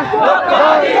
Come on in!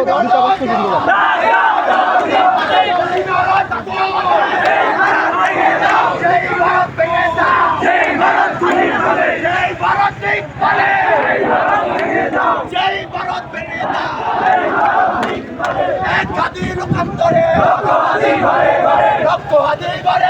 দূতাবাস পর্যন্ত রক্ত হাতে